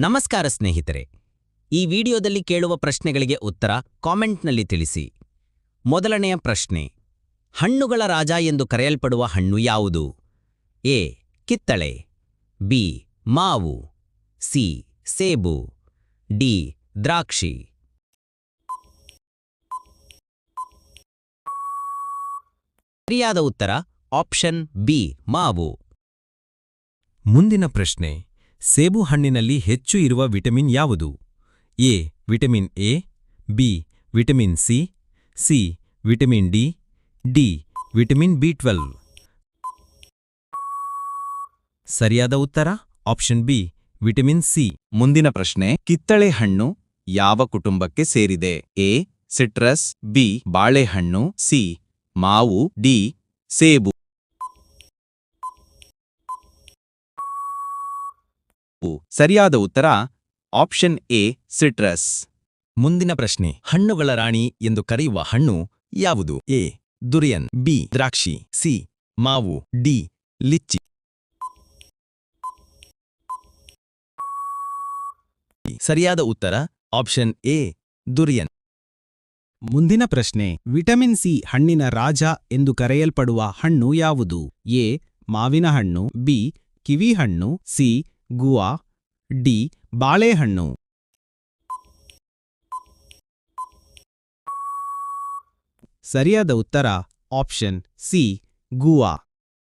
ನಮಸ್ಕಾರ ಸ್ನೇಹಿತರೆ. ಈ ವಿಡಿಯೋದಲ್ಲಿ ಕೇಳುವ ಪ್ರಶ್ನೆಗಳಿಗೆ ಉತ್ತರ ಕಾಮೆಂಟ್ನಲ್ಲಿ ತಿಳಿಸಿ. ಮೊದಲನೆಯ ಪ್ರಶ್ನೆ, ಹಣ್ಣುಗಳ ರಾಜ ಎಂದು ಕರೆಯಲ್ಪಡುವ ಹಣ್ಣು ಯಾವುದು? ಎ, ಕಿತ್ತಳೆ, ಬಿ, ಮಾವು, ಸಿ, ಸೇಬು, ಡಿ, ದ್ರಾಕ್ಷಿ. ಸರಿಯಾದ ಉತ್ತರ ಆಪ್ಷನ್ ಬಿ, ಮಾವು. ಮುಂದಿನ ಪ್ರಶ್ನೆ ಸೇಬು ಹಣ್ಣಿನಲ್ಲಿ ಹೆಚ್ಚು ಇರುವ ವಿಟಮಿನ್ ಯಾವುದು? A, vitamin A, B, vitamin C C, vitamin D D, vitamin B twelve ಸರಿಯಾದ ಉತ್ತರ? Option B, vitamin C. ಮುಂದಿನ ಪ್ರಶ್ನೆ, ಕಿತ್ತಳೆ ಹಣ್ಣು ಯಾವ ಕುಟುಂಬಕ್ಕೆ ಸೇರಿದೆ? ಎ, ಸಿಟ್ರಸ್, ಬಿ, ಬಾಳೆಹಣ್ಣು, ಸಿ, ಮಾವು, ಡಿ, ಸೇಬು. ಸರಿಯಾದ ಉತ್ತರ ಆಪ್ಷನ್ ಎ ಸಿಟ್ರಸ್. ಮುಂದಿನ ಪ್ರಶ್ನೆ ಹಣ್ಣುಗಳ ರಾಣಿ ಎಂದು ಕರೆಯುವ ಹಣ್ಣು ಯಾವುದು? ಎ ದುರಿಯನ್ ಬಿ ದ್ರಾಕ್ಷಿ ಸಿ ಮಾವು ಡಿ ಲಿಚ್ಚಿ. ಸರಿಯಾದ ಉತ್ತರ ಆಪ್ಷನ್ ಎ ದುರಿಯನ್. ಮುಂದಿನ ಪ್ರಶ್ನೆ ವಿಟಮಿನ್ ಸಿ ಹಣ್ಣಿನ ರಾಜ ಎಂದು ಕರೆಯಲ್ಪಡುವ ಹಣ್ಣು ಯಾವುದು? ಎ ಮಾವಿನ ಹಣ್ಣು ಬಿ ಕಿವಿ ಹಣ್ಣು ಸಿ ಗುವಾ ಡಿ ಬಾಳೆಹಣ್ಣು. ಸರಿಯಾದ ಉತ್ತರ ಆಪ್ಷನ್ ಸಿ ಗುವಾ.